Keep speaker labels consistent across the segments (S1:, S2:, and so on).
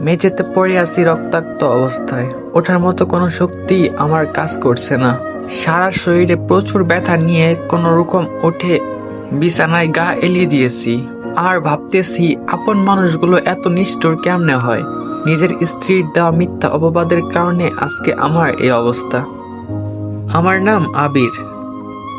S1: মেঝেতে পড়ে আছি রক্তাক্ত অবস্থায়। ওঠার মতো কোনো শক্তি আমার কাজ করছে না। সারা শরীরে প্রচুর ব্যথা নিয়ে কোনো রকম উঠে বিছানায় গা এলিয়ে দিয়েছি। আর ভাবতেছি, আপন মানুষগুলো এত নিষ্ঠুর কেমনে হয়? নিজের স্ত্রীর দেওয়া মিথ্যা অপবাদের কারণে আজকে আমার এই অবস্থা। আমার নাম আবির।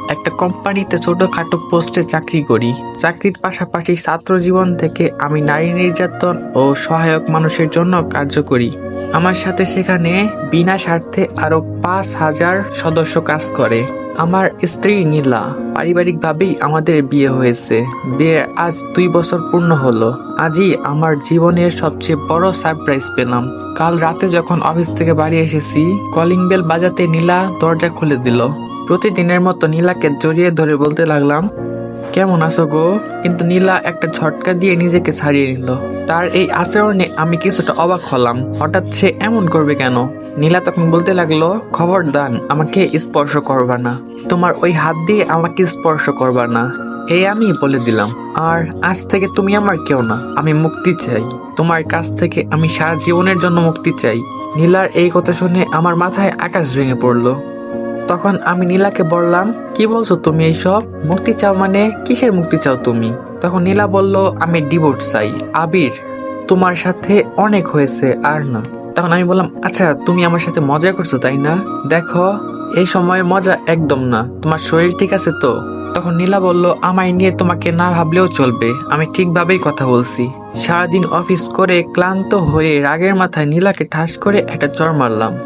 S1: একটা কোম্পানিতে ছোটখাটো পোস্টে চাকরি করি। চাকরির পাশাপাশি ছাত্র জীবন থেকে আমি নারী নির্যাতন ও সহায়ক মানুষের জন্য কার্য করি। আমার সাথে সেখানে বিনা স্বার্থে আরও পাঁচ হাজার সদস্য কাজ করে। আমার স্ত্রী নীলা, পারিবারিকভাবেই আমাদের বিয়ে হয়েছে। বিয়ের আজ দুই বছর পূর্ণ হলো। আজই আমার জীবনের সবচেয়ে বড় সারপ্রাইজ পেলাম। কাল রাতে যখন অফিস থেকে বাড়ি এসেছি, কলিং বেল বাজাতে নীলা দরজা খুলে দিল। প্রতিদিনের মতো নীলাকে জড়িয়ে ধরে বলতে লাগলাম, কেমন আছো গো? কিন্তু নীলা একটা ঝটকা দিয়ে নিজেকে ছাড়িয়ে নিল। তার এই আচরণে আমি কিছুটা অবাক হলাম। হঠাৎ সে এমন করবে কেন? নীলা তখন বলতে লাগল খবরদান আমাকে স্পর্শ করবা না। তোমার ওই হাত দিয়ে আমাকে স্পর্শ করবা না। এই আমি বলে দিলাম। আর আজ থেকে তুমি আমার কেউ না। আমি মুক্তি চাই। তোমার কাছ থেকে আমি সারা জীবনের জন্য মুক্তি চাই। নীলার এই কথা শুনে আমার মাথায় আকাশ ভেঙে পড়ল। তখন আমি নীলাকে বললাম, কি বলছো তুমি এইসব? মুক্তি চাও মানে? কিসের মুক্তি চাও তুমি? তখন নীলা বলল, আমি ডিভোর্স চাই। আবির, তোমার সাথে অনেক হয়েছে, আর না। তখন আমি বললাম আচ্ছা তুমি আমার সাথে মজা করছ, তাই না? দেখো, এই সময় মজা একদম না। তোমার শরীর ঠিক আছে তো? তখন নীলা বলল, আমায় নিয়ে তোমাকে না ভাবলেও চলবে। আমি ঠিকভাবেই কথা বলছি। সারাদিন অফিস করে ক্লান্ত হয়ে রাগের মাথায় নীলাকে ঠাস করে একটা চর মারলাম।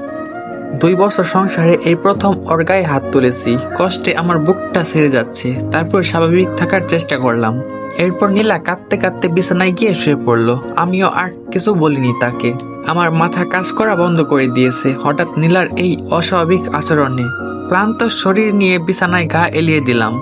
S1: দুই বছর সংসারে এই প্রথম ওর গায়ে হাত তুলেছি। কষ্টে আমার বুকটা ছেড়ে যাচ্ছে। তারপর স্বাভাবিক থাকার চেষ্টা করলাম। এরপর নীলা কাঁদতে কাঁদতে বিছানায় গিয়ে শুয়ে পড়ল। আমিও আর কিছু বলিনি তাকে। আমার মাথা কাজ করা বন্ধ করে দিয়েছে। হঠাৎ নীলার এই অস্বাভাবিক আচরণে ক্লান্ত শরীর নিয়ে বিছানায় গা এলিয়ে দিলাম।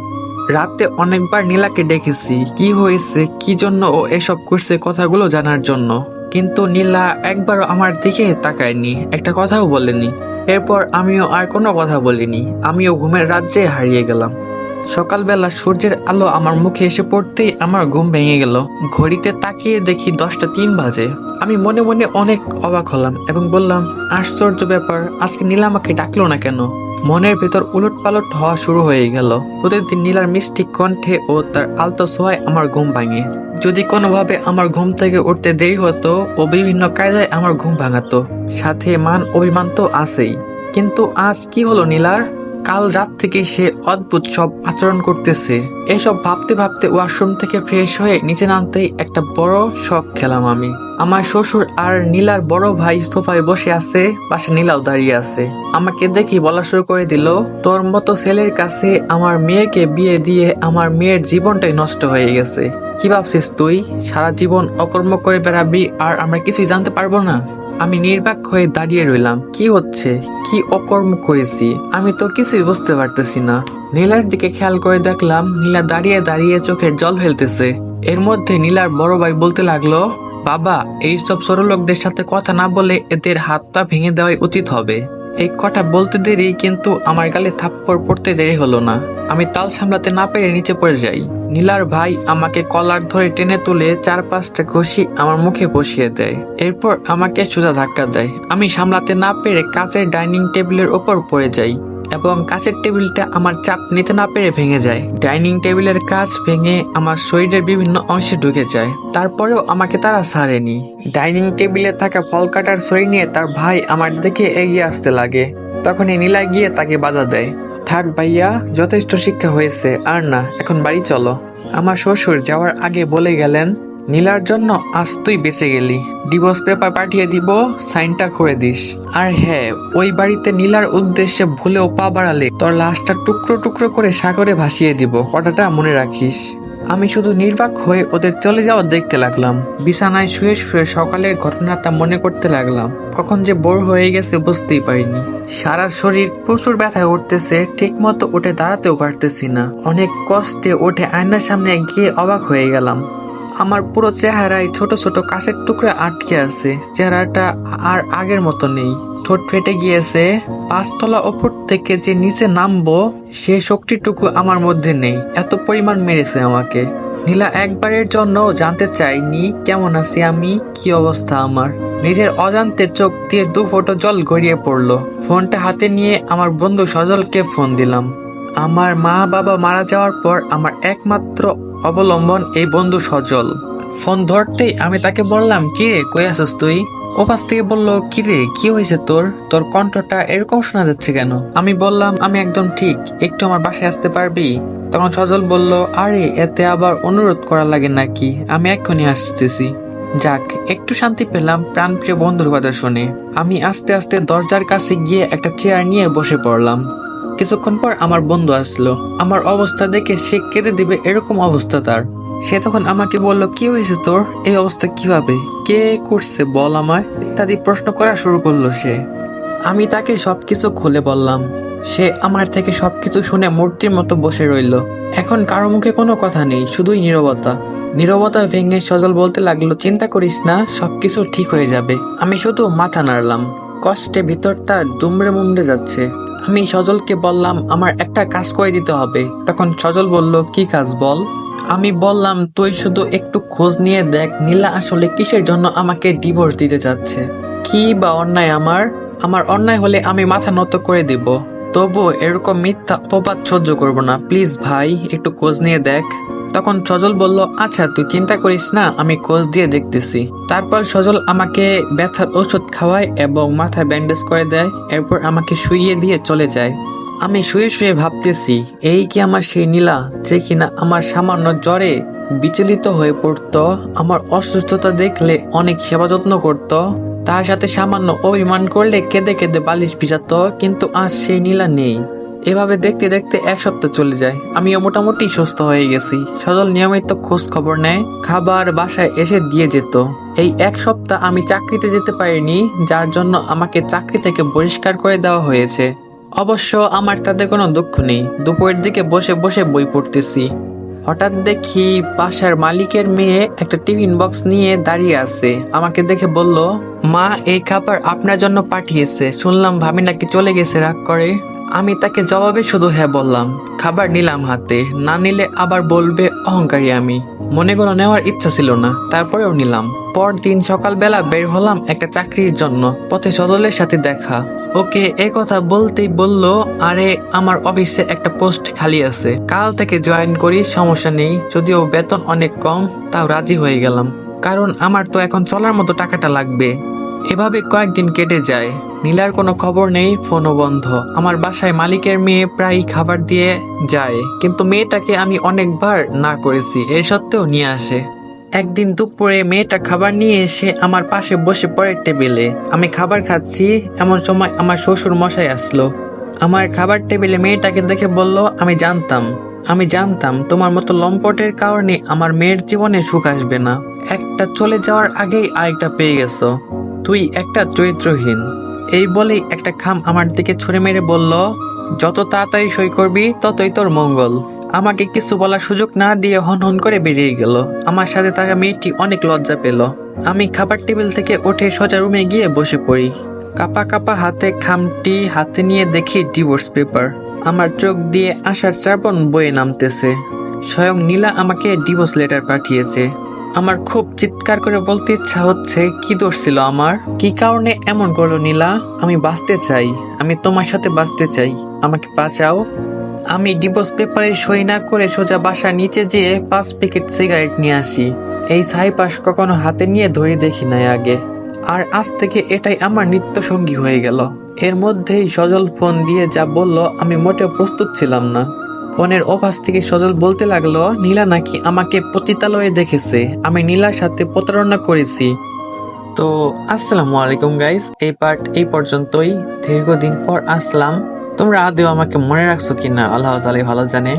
S1: রাতে অনেকবার নীলাকে ডেকেছি। কি হয়েছে? কি জন্য ও এসব করছে কথাগুলো জানার জন্য। কিন্তু নীলা একবারও আমার দিকে তাকায়নি। একটা কথাও বলেনি। এরপর আমিও আর কোনো কথা বলিনি। আমিও ঘুমের রাজ্যে হারিয়ে গেলাম। সকালবেলা সূর্যের আলো আমার মুখে এসে পড়তেই আমার ঘুম ভেঙে গেল। ঘড়িতে তাকিয়ে দেখি দশটা তিন বাজে। আমি মনে মনে অনেক অবাক হলাম এবং বললাম, আশ্চর্য ব্যাপার, আজকে নীলা আমাকে ডাকলো না কেন? মনের ভেতর উলট পালট হওয়া শুরু হয়ে গেল। প্রতিদিন নীলার মিষ্টি কণ্ঠে ও তার আলতো ছোঁয়ায় আমার ঘুম ভাঙে। যদি কোনোভাবে আমার ঘুম থেকে উঠতে দেরি হতো ও বিভিন্ন কায়দায় আমার ঘুম ভাঙাতো, সাথে মান অভিমান তো আছেই। কিন্তু আজ কি হলো নীলার? কাল রাত থেকে সে অদ্ভুত সব আচরণ করতেছে। এসব ভাবতে ভাবতে ওয়াশরুম থেকে ফ্রেশ হয়ে নিচে নামতেই একটা বড় শখ খেলাম আমি। আমার শ্বশুর আর নীলার বড় ভাই সোফায় বসে আছে, পাশে নীলাও দাঁড়িয়ে আছে। আমাকে দেখি বলা শুরু করে দিল, তোর মতো ছেলের কাছে আমার মেয়েকে বিয়ে দিয়ে আমার মেয়ের জীবনটাই নষ্ট হয়ে গেছে। কি ভাবছিস তুই? সারা জীবন অকর্ম করে বেড়াবি আর আমরা কিছুই জানতে পারব না? আমি নির্বাক হয়ে দাঁড়িয়ে রইলাম। কি হচ্ছে? কি অকর্ম করেছি? আমি তো কিছুই বুঝতে পারতেছি না। নীলার দিকে খেয়াল করে দেখলাম নীলা দাঁড়িয়ে দাঁড়িয়ে চোখে জল ফেলতেছে। এর মধ্যে নীলার বড় ভাই বলতে লাগল, বাবা, এইসব সরলোকদের সাথে কথা না বলে এদের হাতটা ভেঙে দেওয়াই উচিত হবে। এই কথা বলতে দেরি, কিন্তু আমার গালে থাপ্পড় পড়তে দেরি হলো না। আমি তাল সামলাতে না পেরে নিচে পড়ে যাই। নীলার ভাই আমাকে কলার ধরে টেনে তুলে চার পাঁচটা ঘষি আমার মুখে বসিয়ে দেয়। এরপর আমাকে সোজা ধাক্কা দেয়। আমি সামলাতে না পেরে কাঁচের ডাইনিং টেবিলের ওপর পড়ে যাই। এবং কাঁচের টেবিলটা আমার চাপ নিতে না পেরে ভেঙে যায়। ডাইনিং টেবিলের কাজ ভেঙে আমার শরীরের বিভিন্ন অংশে ঢুকে যায়। তারপরেও আমাকে তারা ছাড়েনি। ডাইনিং টেবিলে থাকা ফল কাটার ছড়ি নিয়ে তার ভাই আমার দিকে এগিয়ে আসতে লাগে। তখনই নীলা গিয়ে তাকে বাধা দেয়। থাক ভাইয়া, যথেষ্ট শিক্ষা হয়েছে। আর না, এখন বাড়ি চলো। আমার শ্বশুর যাওয়ার আগে বলে গেলেন নীলার জন্য আজ তুই বেঁচে গেলি। ডিভোর্স পেপার পাঠিয়ে দিব সাইনটা করে দিস। আর হ্যাঁ ওই বাড়িতে নীলার উদ্দেশ্যে ভুলেও পা বাড়ালে তোর লাশটা টুকরো টুকরো করে সাগরে ভাসিয়ে দিব, কথাটা মনে রাখিস। আমি শুধু নির্বাক হয়ে ওদের চলে যাওয়া দেখতে লাগলাম। বিছানায় শুয়ে শুয়ে সকালের ঘটনাটা মনে করতে লাগলাম। কখন যে বোর হয়ে গেছে বুঝতেই পারিনি। সারা শরীর প্রচুর ব্যথায় উঠতেছে ঠিক মতো উঠে দাঁড়াতেও পারতেছি না। অনেক কষ্টে উঠে আয়নার সামনে গিয়ে অবাক হয়ে গেলাম। আমার পুরো চেহারায় ছোট ছোট কাঁচের টুকরা আটকে আছে। চেহারাটা আর আগের মতো নেই। ঠোঁট ফেটে গিয়েছে। পাঁচতলা ওপর থেকে যে নিচে নামবো, সে শক্তিটুকু আমার মধ্যে নেই। এত পরিমাণ মেরেছে আমাকে। নীলা একবারের জন্য জানতে চাইনি কেমন আছি আমি? কি অবস্থা আমার? নিজের অজান্তে চোখ দিয়ে দু ফোঁটো জল গড়িয়ে পড়ল। ফোনটা হাতে নিয়ে আমার বন্ধু সজলকে ফোন দিলাম। আমার মা বাবা মারা যাওয়ার পর আমার একমাত্র অবলম্বন এই বন্ধু সজল। ফোন ধরতেই আমি তাকে বললাম, কি রে, কই আছিস তুই? ও পাশ থেকে বলল, কি রে, কি হয়েছে তোর? তোর কণ্ঠটা এরকম শোনা যাচ্ছে কেন? আমি বললাম, আমি একদম ঠিক, একটু আমার বাসায় আসতে পারবি? তখন সজল বলল, আরে, এতে আবার অনুরোধ করা লাগে নাকি? আমি এক্ষুনি আসতেছি। যাক, একটু শান্তি পেলাম প্রাণপ্রিয় বন্ধুর কথা শুনে। আমি আস্তে আস্তে দরজার কাছে গিয়ে একটা চেয়ার নিয়ে বসে পড়লাম। কিছুক্ষণ পর আমার বন্ধু আসলো। আমার অবস্থা দেখে সে কেঁদে দিবে এরকম অবস্থা তার। সে তখন আমাকে বলল, কি হয়েছে তোর? এই অবস্থা কীভাবে? কে করছে বল আমায়? ইত্যাদি প্রশ্ন করা শুরু করল সে। আমি তাকে সবকিছু খুলে বললাম। সে আমার থেকে সবকিছু শুনে মূর্তির মতো বসে রইল। এখন কারও মুখে কোনো কথা নেই, শুধুই নীরবতা। নীরবতা ভেঙে সজল বলতে লাগল, চিন্তা করিস না, সবকিছু ঠিক হয়ে যাবে। আমি শুধু মাথা নাড়লাম। কষ্টে ভিতরটা দুমড়ে মুমড়ে যাচ্ছে। আমি সজলকে বললাম, আমার একটা কাজ করে দিতে হবে। তখন সজল বলল, কি কাজ বল? আমি বললাম, তুই শুধু একটু খোঁজ নিয়ে দেখ, নীলা আসলে কিসের জন্য আমাকে ডিভোর্স দিতে চাচ্ছে কি বা অন্যায় আমার? আমার অন্যায় হলে আমি মাথা নত করে দিব। তবু এরকম মিথ্যা অপবাদ সহ্য করব না। প্লিজ ভাই, একটু খোঁজ নিয়ে দেখ। তখন সজল বলল আচ্ছা তুই চিন্তা করিস না, আমি খোঁজ দিয়ে দেখতেছি। তারপর সজল আমাকে ব্যথার ওষুধ খাওয়ায় এবং মাথায় ব্যান্ডেজ করে দেয়, এরপর আমাকে শুইয়ে দিয়ে চলে যায়। আমি শুয়ে শুয়ে ভাবতেছি, এই কি আমার সেই নীলা যে কিনা আমার সামান্য জ্বরে বিচলিত হয়ে পড়তো, আমার অসুস্থতা দেখলে অনেক সেবা যত্ন করতো, তার সাথে সামান্য অভিমান করলে কেঁদে কেঁদে বালিশ ভিজাতো, কিন্তু আজ সেই নীলা নেই। এভাবে দেখতে দেখতে এক সপ্তাহ চলে যায়। আমিও মোটামুটি সুস্থ হয়ে গেছি। সজল নিয়মিত খোঁজ খবর নেয়, খাবার বাসায় এসে দিয়ে যেত। এই এক সপ্তাহ আমি চাকরিতে যেতে পারিনি, যার জন্য আমাকে চাকরি থেকে বহিষ্কার করে দেওয়া হয়েছে। অবশ্য আমার তাতে কোনো দুঃখ নেই। দুপুরের দিকে বসে বসে বই পড়তেছি। হঠাৎ দেখি পাশার মালিকের মেয়ে একটা টিফিন বক্স নিয়ে দাঁড়িয়ে আছে। আমাকে দেখে বলল, মা, এই খাবার আপনার জন্য পাঠিয়েছে। শুনলাম ভাবি নাকি চলে গেছে রাগ করে। আমি তাকে জবাবে শুধু হ্যাঁ বললাম, খাবার নিলাম হাতে, না নিলে আবার বলবে, অহংকারী আমি। মনে কোনো নেওয়ার ইচ্ছা ছিল না, তারপরেও নিলাম। পরদিন সকালবেলা বের হলাম একটা চাকরির জন্য, পথে সজলের সাথে দেখা। ওকে এ কথা বলতেই বলল, আরে, আমার অফিসে একটা পোস্ট খালি আছে। কাল থেকে জয়েন করি, সমস্যা নেই। যদিও বেতন অনেক কম, তাও রাজি হয়ে গেলাম। কারণ আমার তো এখন চলার মতো টাকাটা লাগবে। এভাবে কয়েকদিন কেটে যায়। নীলার কোনো খবর নেই, ফোনও বন্ধ। আমার বাসায় মালিকের মেয়ে প্রায় খাবার দিয়ে যায়, কিন্তু মেয়েটাকে আমি অনেকবার না করেছি, এর সত্ত্বেও নিয়ে আসে। একদিন দুপুরে মেয়েটা খাবার নিয়ে এসে আমার পাশে বসে পড়ে টেবিলে। আমি খাবার খাচ্ছি, এমন সময় আমার শ্বশুর মশাই আসলো। আমার খাবার টেবিলে মেয়েটাকে দেখে বলল, আমি জানতাম আমি জানতাম, তোমার মতো লম্পটের কারণে আমার মেয়ের জীবনে সুখ আসবে না। একটা চলে যাওয়ার আগেই আরেকটা পেয়ে গেছো। তুই একটা চরিত্রহীন। এই বলেই একটা খাম আমার দিকে ছুঁড়ে মেরে বলল, যত তাড়াতাড়ি সই করবি, ততই তোর মঙ্গল। আমাকে কিছু বলার সুযোগ না দিয়ে হন হন করে বেরিয়ে গেল। আমার সাথে থাকা মেয়েটি অনেক লজ্জা পেল। আমি খাবার টেবিল থেকে উঠে সোজা রুমে গিয়ে বসে পড়ি। কাপা কাপা হাতে খামটি হাতে নিয়ে দেখি ডিভোর্স পেপার। আমার চোখ দিয়ে আসার চারপন বয়ে নামতেছে। স্বয়ং নীলা আমাকে ডিভোর্স লেটার পাঠিয়েছে। আমার খুব চিৎকার করে বলতে ইচ্ছা হচ্ছে, কি দোষ ছিল আমার? কি কারণে এমন করল নীলা? আমি বাঁচতে চাই। আমি তোমার সাথে বাঁচতে চাই। আমাকে বাঁচাও। আমি ডিভোর্স পেপারে সই না করে সোজা বাসার নিচে যেয়ে পাঁচ প্যাকেট সিগারেট নিয়ে আসি। এই ছাই পাশ কখনো হাতে নিয়ে ধরে দেখি নাই আগে। আর আজ থেকে এটাই আমার নিত্য সঙ্গী হয়ে গেল। এর মধ্যেই সজল ফোন দিয়ে যা বলল, আমি মোটেও প্রস্তুত ছিলাম না। ফোনের অভাস থেকে সজল বলতে লাগল, নীলা নাকি আমাকে পতিতালয়ে দেখেছে। আমি নীলার সাথে প্রতারণা করেছি। তো, আসসালামু আলাইকুম গাইস এই পার্ট এই পর্যন্তই। দীর্ঘদিন পর আসলাম। তোমরা আদেও আমাকে মনে রাখছো কিনা, আল্লাহ তালাই ভালো জানে।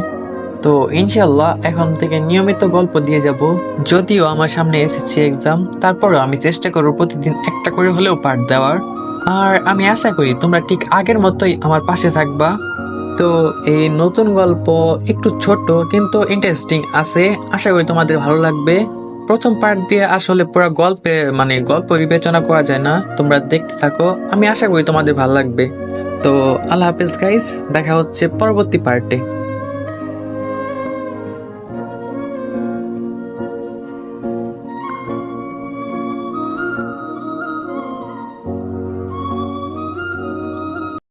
S1: তো ইনশাল্লাহ এখন থেকে নিয়মিত গল্প দিয়ে যাব। যদিও আমার সামনে এসেছে এক্সাম তারপরও আমি চেষ্টা করব প্রতিদিন একটা করে হলেও পাঠ দেওয়ার। আর আমি আশা করি তোমরা ঠিক আগের মতোই আমার পাশে থাকবা। তো এই নতুন গল্প একটু ছোট কিন্তু ইন্টারেস্টিং আছে। আশা করি তোমাদের ভালো লাগবে। প্রথম পার্ট দিয়ে আসলে পুরো গল্পে মানে গল্প বিবেচনা করা যায় না। তোমরা দেখতে থাকো। আমি আশা করি তোমাদের ভালো লাগবে। তো আল্লাহ হাফেজ গাইস দেখা হচ্ছে পরবর্তী পার্টে